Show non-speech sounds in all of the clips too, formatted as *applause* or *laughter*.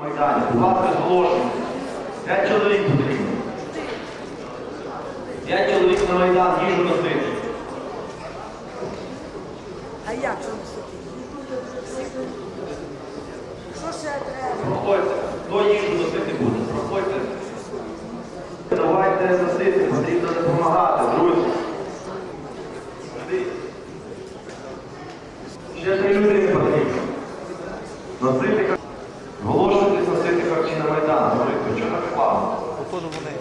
Майдані. Будь ласка, зголошуйте. П'ять чоловік потрібно. П'ять чоловік на Майдан, їжу носити. А як же? Що ще треба? Проходьте. Хто їжу носити буде? Проходьте. Давайте носити, потрібно допомагати, друзі. Сюди. Ще три людини потрібно. Носити хар- Зголошуйтесь носити харчі на Майдан. Говорите, що так плавно? Походу вони.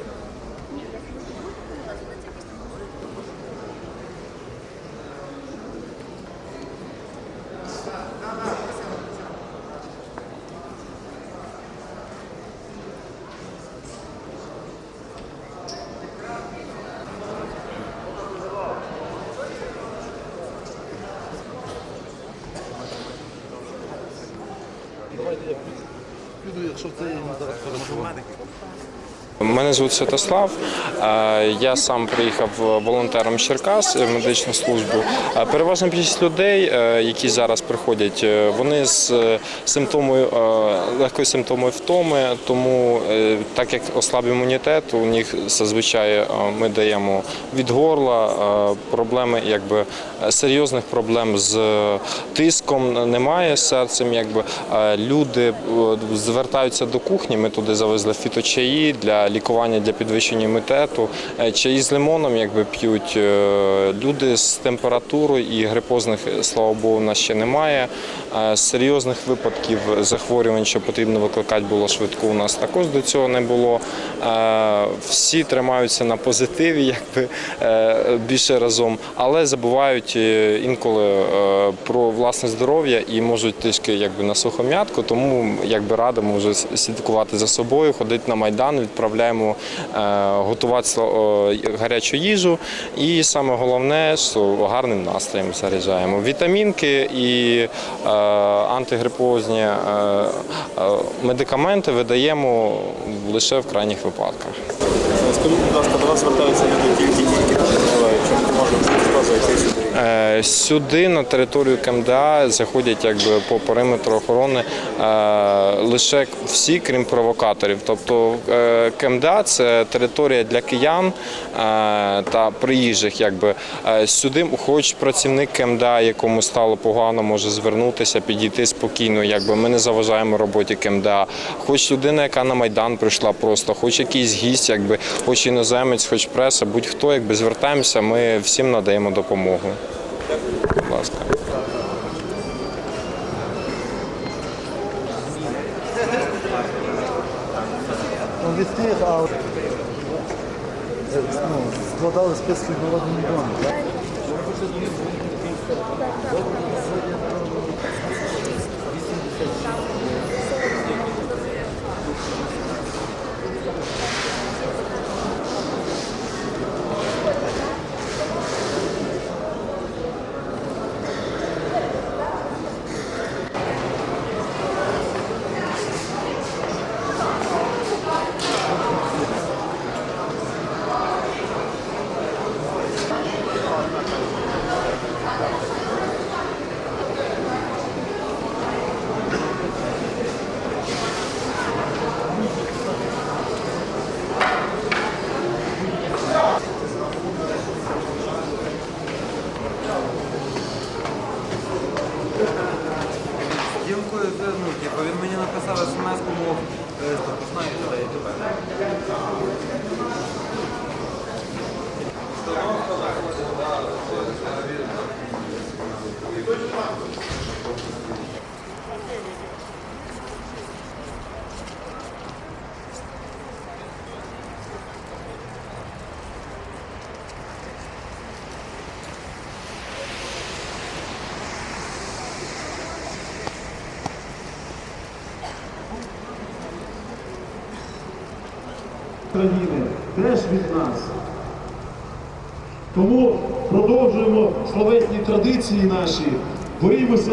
Піду, якщо це я зараз переживу. Мене звуть Святослав. Е, Я сам приїхав волонтером Черкас в медичну службу. Е, Переважна більшість людей, е, які зараз приходять, е, вони з е, симптомою е, легкою симптомою втоми. Тому, е, так як ослаб імунітет, у них зазвичай е, ми даємо від горла е, проблеми, якби е, серйозних проблем з тиском немає серцем. Якби Е, люди е, звертаються до кухні. Ми туди завезли фіточаї для лікування для підвищення імунітету. Е, Чаї з лимоном, якби п'ють Е, люди з температурою і грипозних, е, слава Богу, у нас ще немає. Серйозних випадків захворювань, що потрібно викликати було швидко. У нас також до цього не було. Всі тримаються на позитиві, *laughs* якби більше разом, але забувають інколи про власне здоров'я і можуть трішки якби на сухом'ятку. Тому якби радимо вже слідкувати за собою, ходити на майдан, відправляємо е, готувати гарячу їжу. І саме головне, що гарним настроєм заряджаємо. Вітамінки і е, антигрипозні е, медикаменти видаємо лише в крайніх випадках. Скажіть, будь ласка, до вас звертаються люди тільки тільки проживають. Чому можна сказати, сюди? Е, Сюди на територію КМДА заходять якби по периметру охорони е, лише всі, крім провокаторів. Тобто е, КМДА це територія для киян та приїжджих. Якби сюди, хоч працівник КМДА, якому стало погано, може звернутися, підійти спокійно. Якби ми не заважаємо роботі КМДА. Хоч людина, яка на майдан прийшла, просто хоч якийсь гість, якби хоч іноземець, хоч преса, будь-хто, якби звертаємося, ми всім надаємо допомогу. Будь ласка. Ну, від тих, а е, ну, списки в Народному домі, так? Дімкою, ну, типу, він мені написав смс, мов, е, знаю тебе і тебе. країни, теж від нас. Тому продовжуємо словесні традиції наші, боїмося.